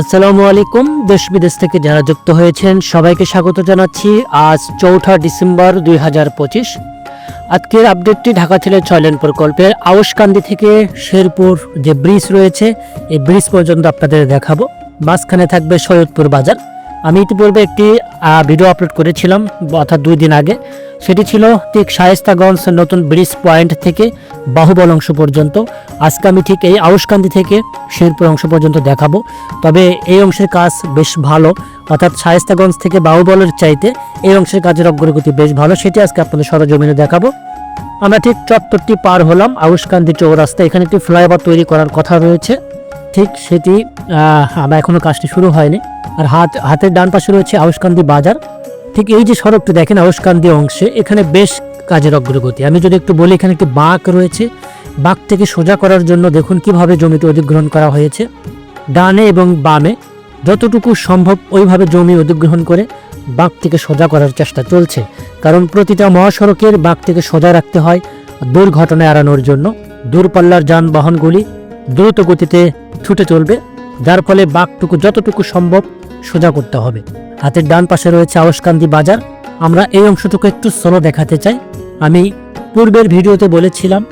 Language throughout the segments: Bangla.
আসসালামু আলাইকুম। দেশ বিদেশ থেকে যারা যুক্ত হয়েছেন, সবাইকে স্বাগত জানাচ্ছি আজ চৌঠা ডিসেম্বর দুই হাজার পঁচিশ। আজকের আপডেটটি ঢাকা ছেলে ছয়লেন প্রকল্পের আউশকান্দি থেকে শেরপুর যে ব্রিজ রয়েছে, এই ব্রিজ পর্যন্ত আপনাদের দেখাবো। মাঝখানে থাকবে সৈয়দপুর বাজার। আমি ইতিপূর্বে একটি ভিডিও আপলোড করেছিলাম, অর্থাৎ দুই দিন আগে। সেটি ছিল ঠিক শায়েস্তাগঞ্জ নতুন ব্রিজ পয়েন্ট থেকে বাহুবল অংশ পর্যন্ত। আজকে আমি ঠিক এই আউশকান্দি থেকে শেরপুর অংশ পর্যন্ত দেখাবো। তবে এই অংশের কাজ বেশ ভালো, অর্থাৎ শায়েস্তাগঞ্জ থেকে বাহুবলের চাইতে এই অংশের কাজের অগ্রগতি বেশ ভালো, সেটি আজকে আপনাদের সরজমিনে দেখাবো। আমরা ঠিক চত্বরটি পার হলাম আউশকান্দি চৌরাস্তা, এখানে একটি ফ্লাইওভার তৈরি করার কথা রয়েছে। ঠিক সেটি আমরা এখনও কাজটি শুরু হয়নি। আর হাত, হাতের ডান পাশে রয়েছে আউশকান্দি বাজার। ঠিক এই যে সড়কটি দেখেন আউশকান্দি অংশে, এখানে বেশ কাজের অগ্রগতি। আমি যদি একটু বলি, এখানে একটি বাঁক রয়েছে। বাঁক থেকে সোজা করার জন্য দেখুন কীভাবে জমিতে অধিগ্রহণ করা হয়েছে। ডানে এবং বামে, যতটুকু সম্ভব ওইভাবে জমি অধিগ্রহণ করে বাঁক থেকে সোজা করার চেষ্টা চলছে। কারণ প্রতিটা মহাসড়কের বাঁক থেকে সোজা রাখতে হয় দুর্ঘটনা এড়ানোর জন্য। দূরপাল্লার যানবাহনগুলি দ্রুত গতিতে ছুটে চলবে, যার ফলে বাঘটুকু যতটুকু সম্ভব সোজা করতে হবে। হাতের ডান পাশে রয়েছে আওসকান্দি বাজার। আমরা এই অংশটুকু একটু স্লো দেখাতে চাই। আমি পূর্বের ভিডিওতে বলেছিলাম,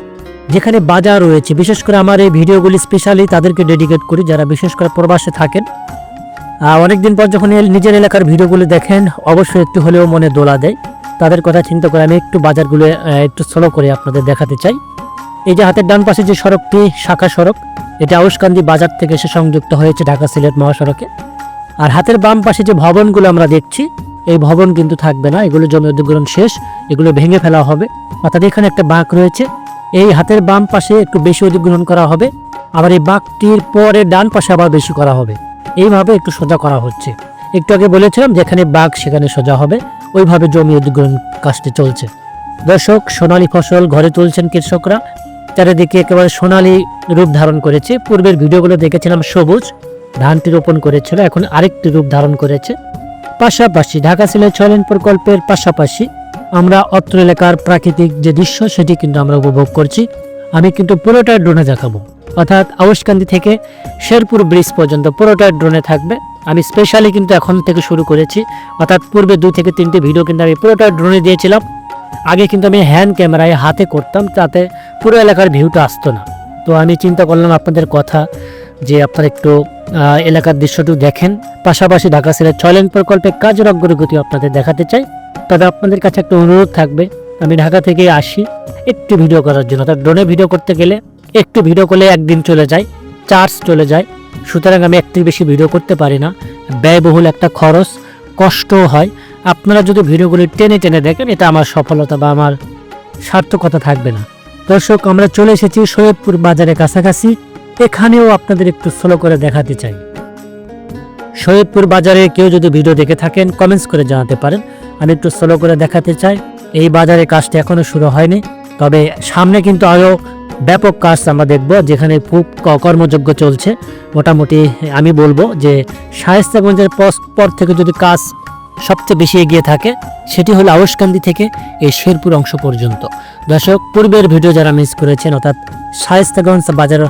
যেখানে বাজার রয়েছে, বিশেষ করে আমার এই ভিডিওগুলি স্পেশালি তাদেরকে ডেডিকেট করি, যারা বিশেষ করে প্রবাসে থাকেন। অনেকদিন পর যখন নিজের এলাকার ভিডিওগুলো দেখেন, অবশ্যই একটু হলেও মনে দোলা দেয়। তাদের কথা চিন্তা করে আমি একটু বাজারগুলো একটু স্লো করে আপনাদের দেখাতে চাই। এই যে হাতের ডান পাশে যে সড়কটি, শাখা সড়ক, এটা আউসকান্দি বাজার থেকে এসে সংযুক্ত হয়েছে ঢাকা সিলেট মহাসড়কে। আর হাতের বাম পাশে যে ভবনগুলো আমরা দেখছি, এই ভবন কিন্তু থাকবে না। এগুলো জমি অধিগ্রহণ শেষ, এগুলো ভেঙে ফেলা হবে। অর্থাৎ এখানে একটা বাঁক রয়েছে। এই হাতের বাম পাশে একটু বেশি অধিগ্রহণ করা হবে। আবার এই বাঁকটির পরে ডান পাশে আবার বেশি করা হবে। এইভাবে একটু সোজা করা হচ্ছে। একটু আগে বলেছিলাম যেখানে বাঘ সেখানে সোজা হবে। ওইভাবে জমি অধিগ্রহণ কাজটি চলছে। দর্শক, সোনালী ফসল ঘরে তুলছেন কৃষকরা। চারিদিকে একেবারে সোনালী রূপ ধারণ করেছে। পূর্বের ভিডিওগুলো দেখেছিলাম সবুজ। ধানটি রোপণ করেছিল, এখন আরেকটি রূপ ধারণ করেছে। পাশাপাশি ঢাকা সিলেট ছয়লেন প্রকল্পের পাশাপাশি আমরা অত্র এলাকার প্রাকৃতিক যে দৃশ্য, সেটি কিন্তু আমরা উপভোগ করছি। আমি কিন্তু পুরোটা ড্রোনে দেখাবো। অর্থাৎ আউশকান্দি থেকে শেরপুর ব্রিজ পর্যন্ত পুরোটা ড্রোনে থাকবে। আমি স্পেশালি কিন্তু এখন থেকে শুরু করেছি। অর্থাৎ পূর্বে দুই থেকে তিনটে ভিডিও কিন্তু আমি পুরোটা ড্রোনে দিয়েছিলাম। আগে কিন্তু আমি হ্যান্ড ক্যামেরায় হাতে করতাম, তাতে পুরো এলাকার ভিউটা আসতো না। তো আমি চিন্তা করলাম আপনাদের কথা যে আপনারা একটু এলাকার দৃশ্যটি দেখেন। পাশাপাশি ঢাকা সিলেট ছয়লেন প্রকল্পে কাজের অগ্রগতি আপনাদের দেখাতে চাই। তবে আপনাদের কাছে একটা অনুরোধ থাকবে, আমি ঢাকা থেকে আসি। একটু ভিডিও করার জন্য, অর্থাৎ ড্রোনে ভিডিও করতে গেলে একটু ভিডিও করলে একদিন চলে যায়, চার্জ চলে যায়। সুতরাং আমি একটির বেশি ভিডিও করতে পারি না। ব্যয়বহুল একটা খরচ, কষ্টও হয়। আপনারা যদি ভিডিওগুলি টেনে টেনে দেখেন, এটা আমার সফলতা বা আমার সার্থকতা থাকবে না। দর্শক, আমরা চলে এসেছি সৈয়দপুর বাজারের কাছাকাছি। এখানেও আপনাদের একটু স্লো করে দেখাতে চাই। সৈয়দপুর বাজারে কেউ যদি ভিডিও দেখে থাকেন কমেন্টস করে জানাতে পারেন। আমি একটু স্লো করে দেখাতে চাই। এই বাজারে কাজটা এখনও শুরু হয়নি, তবে সামনে কিন্তু আরও ব্যাপক কাজ আমরা দেখব, যেখানে খুব কর্মযোগ্য চলছে। মোটামুটি আমি বলব যে, শায়েস্তাগঞ্জের পর থেকে যদি কাজ সবচেয়ে বেশি এগিয়ে থাকে, সেটি হলো আউসকান্দি থেকে এই শেরপুর অংশ পর্যন্ত। দর্শক, পূর্বের ভিডিও যারা মিস করেছেন, অর্থাৎ শায়েস্তাগঞ্জ বাজার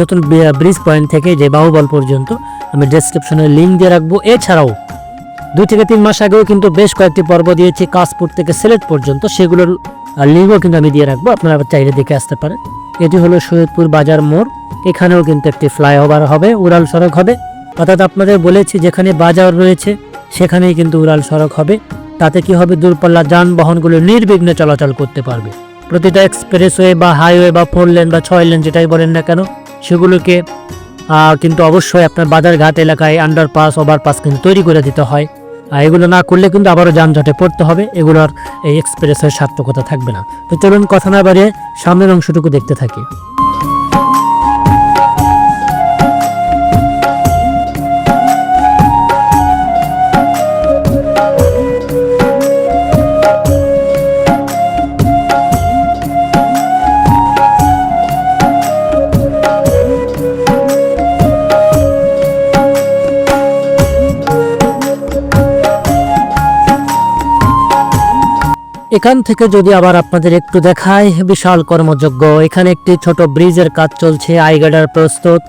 নতুন ব্রিজ পয়েন্ট থেকে যে বাহুবল পর্যন্ত আমি ডেসক্রিপশনে লিঙ্ক দিয়ে রাখব। এছাড়াও দুই থেকে তিন মাস আগেও কিন্তু বেশ কয়েকটি পর্ব দিয়েছি, কাশপুর থেকে সিলেট পর্যন্ত। সেগুলোর লিঙ্কও কিন্তু আমি দিয়ে রাখব, আপনারা চাইলে দেখে আসতে পারেন। এটি হলো সৈয়দপুর বাজার মোড়। এখানেও কিন্তু একটি ফ্লাইওভার হবে, উড়াল সড়ক হবে। অর্থাৎ আপনাদের বলেছি, যেখানে বাজার রয়েছে, সেখানেই কিন্তু উড়াল সড়ক হবে। তাতে কি হবে? দূরপাল্লা যানবাহনগুলো নির্বিঘ্নে চলাচল করতে পারবে। প্রতিটা এক্সপ্রেসওয়ে বা হাইওয়ে বা ফোর লেন বা ছয় লেন যেটাই বলেন না কেন সেগুলোকে কিন্তু অবশ্যই আপনার বাজারঘাট এলাকায় আন্ডারপাস ওভারপাস কিন্তু তৈরি করে দিতে হয়। আর এগুলো না করলে কিন্তু আবারও যানজটে পড়তে হবে, এগুলোর এই এক্সপ্রেসের সার্থকতা থাকবে না। তো চলুন কথা না বাড়িয়ে সামনের অংশটুকু দেখতে থাকি। এখান থেকে যদি আবার আপনাদের একটু দেখায় বিশাল কর্মযোগ্য এখানে একটি ছোট ব্রিজের কাজ চলছে, আইগাডার প্রস্তুত।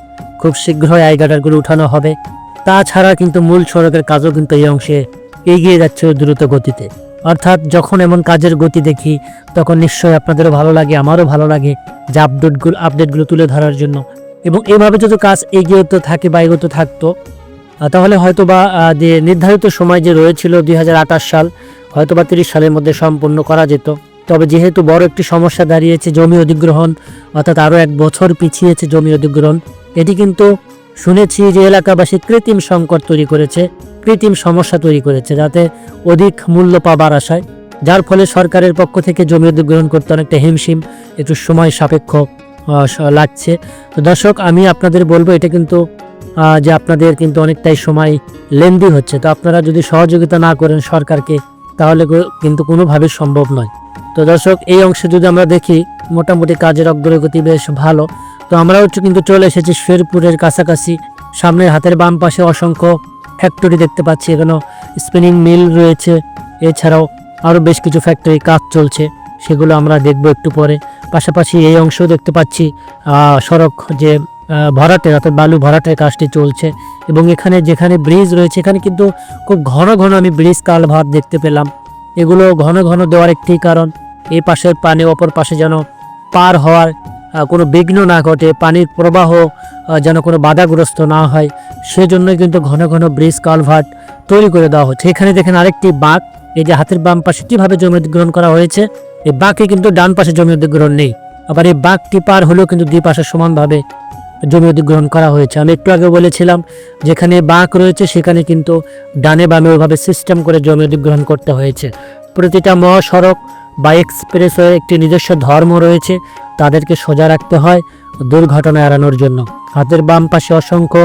খুব শীঘ্রই আইগাডারগুলো উঠানো হবে। তাছাড়া কিন্তু মূল সড়কের কাজও কিন্তু এই অংশে এগিয়ে যাচ্ছে দ্রুত গতিতে। অর্থাৎ যখন এমন কাজের গতি দেখি, তখন নিশ্চয়ই আপনাদেরও ভালো লাগে, আমারও ভালো লাগে যে আপডেটগুলো আপডেটগুলো তুলে ধরার জন্য। এবং এভাবে যদি কাজ এগিয়ে তো থাকে বা এগোতে থাকতো তাহলে হয়তো বা যে নির্ধারিত সময় যে রয়েছিল দুই হাজার আটাশ সাল হয়তো বা তিরিশ সালের মধ্যে সম্পূর্ণ করা যেত। তবে যেহেতু বড় একটি সমস্যা দাঁড়িয়েছে জমি অধিগ্রহণ, অর্থাৎ আরও এক বছর পিছিয়েছে জমি অধিগ্রহণ, এটি কিন্তু শুনেছি যে এলাকাবাসী কৃত্রিম সংকট তৈরি করেছে, কৃত্রিম সমস্যা তৈরি করেছে, যাতে অধিক মূল্য পাবার আশায়। যার ফলে সরকারের পক্ষ থেকে জমি অধিগ্রহণ করতে অনেকটা হিমশিম, একটু সময় সাপেক্ষ লাগছে। তো দর্শক, আমি আপনাদের বলব, এটা কিন্তু যে আপনাদের কিন্তু অনেকটাই সময় লেন্দি হচ্ছে। তো আপনারা যদি সহযোগিতা না করেন সরকারকে, তাহলে কিন্তু কোনোভাবে সম্ভব নয়। তো দর্শক, এই অংশে যদি আমরা দেখি, মোটামুটি কাজের অগ্রগতি বেশ ভালো। তো আমরাও হচ্ছে কিন্তু চলে এসেছি শেরপুরের কাছাকাছি। সামনের হাতের বাম পাশে অসংখ্য ফ্যাক্টরি দেখতে পাচ্ছি। এখানে স্পিনিং মিল রয়েছে। এছাড়াও আরও বেশ কিছু ফ্যাক্টরি কাজ চলছে। সেগুলো আমরা দেখব একটু পরে। পাশাপাশি এই অংশও দেখতে পাচ্ছি সড়ক যে ভরাটের, অর্থাৎ বালু ভরাটের কাজটি চলছে। এবং এখানে যেখানে ব্রিজ রয়েছে, এখানে কিন্তু খুব ঘন ঘন আমি ব্রিজ কালভার দেখতে পেলাম। এগুলো ঘন ঘন দেওয়ার একটি কারণ, এই পাশের পানি, অপর পাশে যেন পার হওয়ার কোনো বিঘ্ন না ঘটে, পানির প্রবাহ যেন কোনো বাধাগ্রস্ত না হয়। সেজন্যই কিন্তু ঘন ঘন ব্রিজ কালভার্ট তৈরি করে দেওয়া হচ্ছে। এখানে দেখেন আরেকটি বাঁক, এই যে হাতের বাম পাশে কীভাবে জমি অধিগ্রহণ করা হয়েছে, এই বাঁকে কিন্তু ডান পাশে জমি অধিগ্রহণ নেই। আবার এই বাঁকটি পার হলেও কিন্তু দুই পাশে সমানভাবে জমি অধিগ্রহণ করা হয়েছে। আমি একটু আগে বলেছিলাম, যেখানে বাঁক রয়েছে, সেখানে কিন্তু ডানে বামে ওইভাবে সিস্টেম করে জমি অধিগ্রহণ করতে হয়েছে। প্রতিটা মহাসড়ক বা এক্সপ্রেসওয়ে একটি নিজস্ব ধর্ম রয়েছে, তাদেরকে সোজা রাখতে হয় দুর্ঘটনা এড়ানোর জন্য। হাতের বাম পাশে অসংখ্য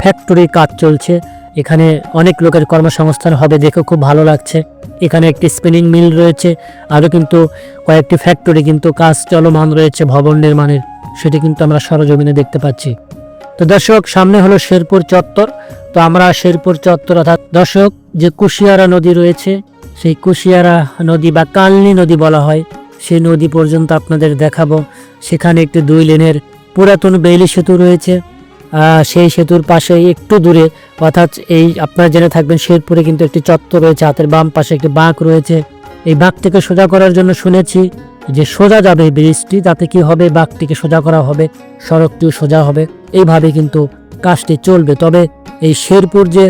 ফ্যাক্টরি কাজ চলছে। এখানে অনেক লোকের কর্মসংস্থান হবে, দেখে খুব ভালো লাগছে। এখানে একটি স্পিনিং মিল রয়েছে, আরও কিন্তু কয়েকটি ফ্যাক্টরি কিন্তু কাজ চলমান রয়েছে ভবন নির্মাণের। সেটি কিন্তু আমরা সরজমিনে দেখতে পাচ্ছি। তো দর্শক, সামনে হলো শেরপুর চত্বর। তো আমরা শেরপুর চত্বর অর্থাৎ, দর্শক, যে কুশিয়ারা নদী রয়েছে, সেই কুশিয়ারা নদী বা কালনি নদী বলা হয় সেই নদী পর্যন্ত আপনাদের দেখাবো। সেখানে একটি দুই লেনের পুরাতন বেইলি সেতু রয়েছে। সেই সেতুর পাশে একটু দূরে, অর্থাৎ এই আপনারা জেনে থাকবেন, শেরপুরে কিন্তু একটি চত্বর রয়েছে, হাতের বাম পাশে একটি বাঁক রয়েছে। এই বাঁক থেকে সোজা করার জন্য শুনেছি যে সোজা যাবে ব্রিজটি, তাতে কি হবে? বাঘটিকে সোজা করা হবে সড়কটিও সোজা হবে। এইভাবে কিন্তু কাজটি চলবে। তবে এই শেরপুর যে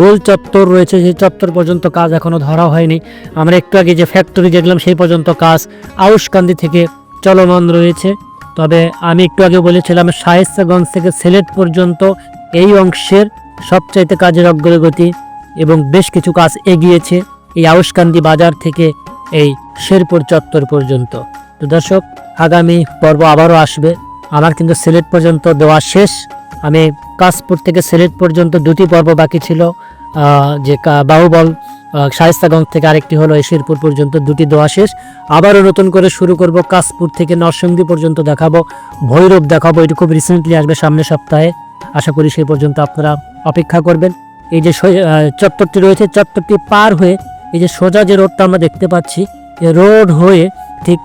গোল চত্বর রয়েছে, সেই চত্বর পর্যন্ত কাজ এখনও ধরা হয়নি। আমরা একটু আগে যে ফ্যাক্টরি দেখলাম, সেই পর্যন্ত কাজ আউশকান্দি থেকে চলমান রয়েছে। তবে আমি একটু আগে বলেছিলাম, শায়েস্তাগঞ্জ থেকে সিলেট পর্যন্ত এই অংশের সবচাইতে কাজের অগ্রগতি এবং বেশ কিছু কাজ এগিয়েছে। এই আউশকান্দি বাজার থেকে এই শেরপুর চত্বর পর্যন্ত। তো দর্শক, আগামী পর্ব আবারও আসবে। আমার কিন্তু সিলেট পর্যন্ত দেওয়া শেষ। আমি কাশপুর থেকে সিলেট পর্যন্ত দুটি পর্ব বাকি ছিল। যে বাহুবল শায়েস্তাগঞ্জ থেকে আরেকটি হলো শেরপুর পর্যন্ত দুটি দেওয়া শেষ। আবারও নতুন করে শুরু করব কাশপুর থেকে নরসিংদী পর্যন্ত দেখাবো। ভৈরব দেখাবো, এটি খুব রিসেন্টলি আসবে সামনের সপ্তাহে। আশা করি সেই পর্যন্ত আপনারা অপেক্ষা করবেন। এই যে চত্বরটি রয়েছে, চত্বরটি পার হয়ে এই যে সোজা যে রোডটা আমরা দেখতে পাচ্ছি রোড হয়ে ঠিক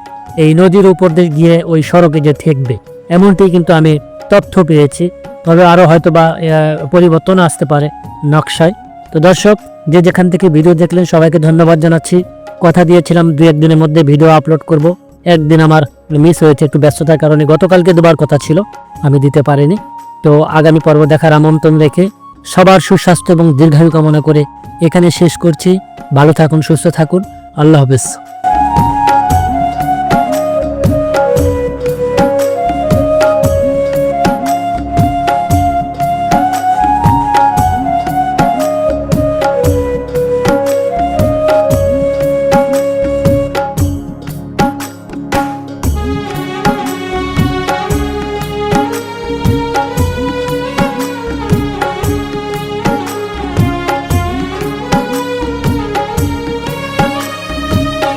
এই নদীর উপর দিয়ে গিয়ে ওই সড়কে যে ঠেকবে। এমনটি কিন্তু আমি তথ্য পেয়েছি। তবে আরও হয়তো বা পরিবর্তন আসতে পারে নকশায়। তো দর্শক, যে যেখান থেকে ভিডিও দেখলেন, সবাইকে ধন্যবাদ জানাচ্ছি। কথা দিয়েছিলাম দু একদিনের মধ্যে ভিডিও আপলোড করব। একদিন আমার মিস হয়েছে, একটু ব্যস্ততার কারণে গতকালকে দেবার কথা ছিল, আমি দিতে পারিনি। তো আগামী পর্ব দেখার আমন্ত্রণ রেখে সবার সুস্বাস্থ্য এবং দীর্ঘায়ু কামনা করে এখানে শেষ করছি। ভালো থাকুন, সুস্থ থাকুন। আল্লাহ হাফেজ।